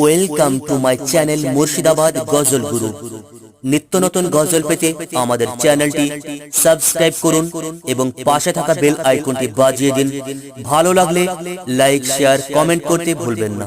Welcome to my channel Murshidabad গজল গুরু নিত্য নতুন গজল পেতে আমাদের চ্যানেলটি সাবস্ক্রাইব করুন এবং পাশে থাকা বেল আইকনটি বাজিয়ে দিন। ভালো লাগলে লাইক শেয়ার কমেন্ট করতে ভুলবেন না।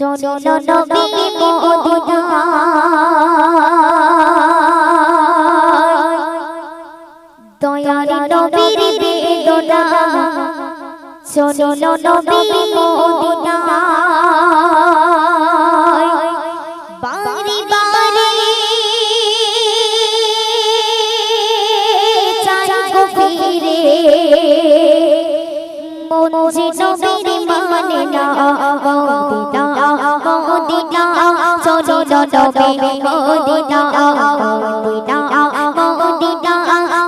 চলো নবী দয়ারি নবীর বেদনা চলো নবী মদিনা বাড়ি বাড়ি চাই গো ফিরে মন যে নবীর মানে না মদিনা চলো মদিনা মদিনা মদিনা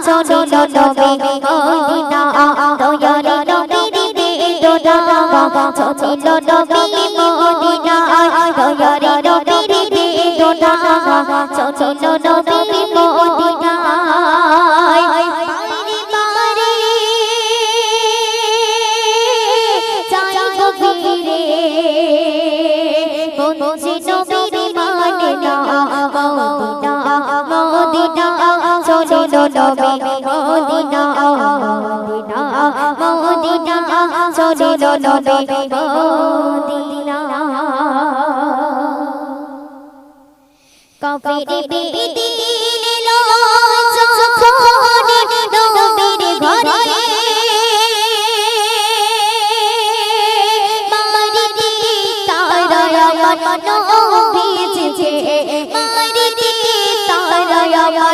চলো নবী মদিনা দয়ারি নবীর বেদনা চলো নবী মদিনা দয়ারি নবীর বেদনা চলো নবী মদিনা চলো নবী মদিনা মদিনা মদিনা চলো নবী মদিনা কাফের বেদিন লো যখন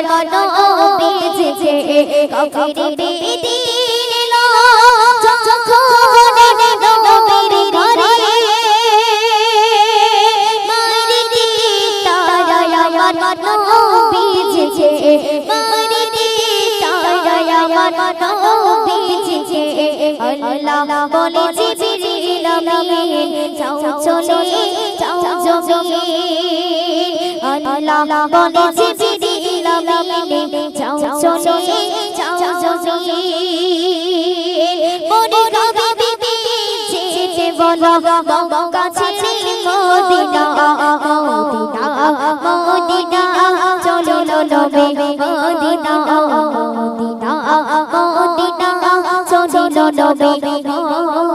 আমার নবীজে কাফের বেদিন লো যখন নবীর ঘরে মারিতে তারা আমার নবীজে মারিতে তারা আমার নবীজে আল্লাহ বলে জিবরিল আমিন, যাও চলে যাও জমি আল্লাহ বলে যে বলো মদিনা মদিনা মদিনা, চলো নবে মদিনা মদিনা মদিনা, চলো নবে মদিনা।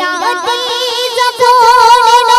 রাতে যখন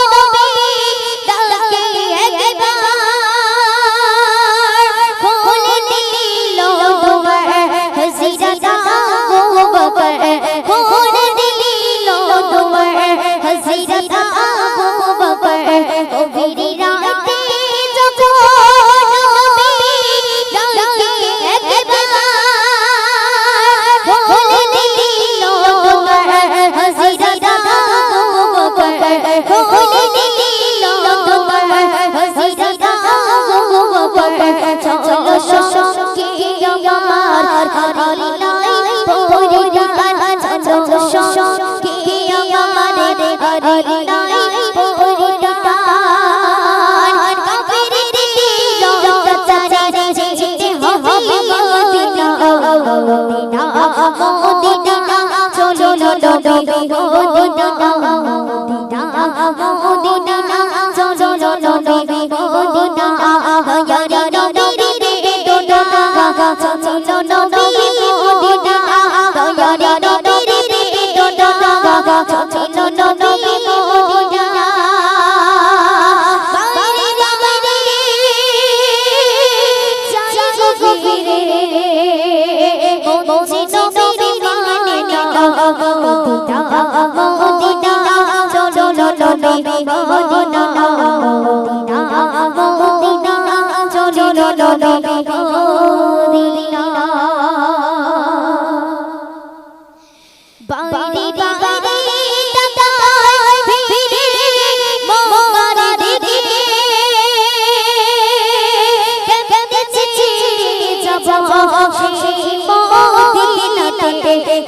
বাইরে বাইরে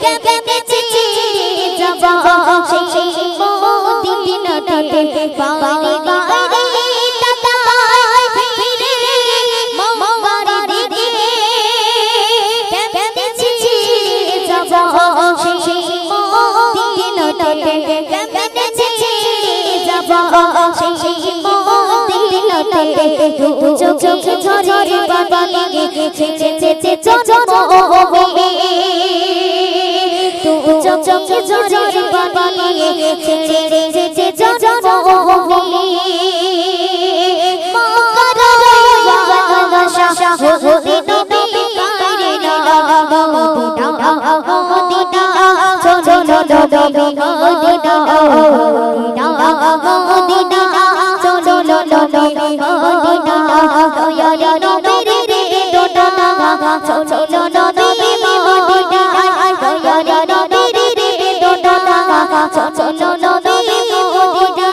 কেমন সেই মদিনাতে দু চোখে ঝরে বাবালে ছেড়ে ছেড়ে জন্ম হবে দু চোখে ঝরে বাবালে ছেড়ে ছেড়ে জন্ম হবে মদিনা দয়া নবীর রে দোনা চলো নবী মদিনা দয়া নবীর রে দোনা চলো নবী মদিনা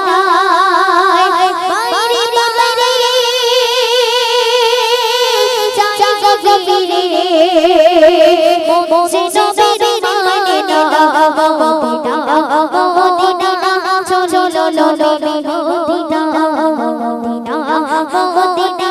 মোছে নবীর মানে না মদিনা চলো নবী মদিনা মদিনা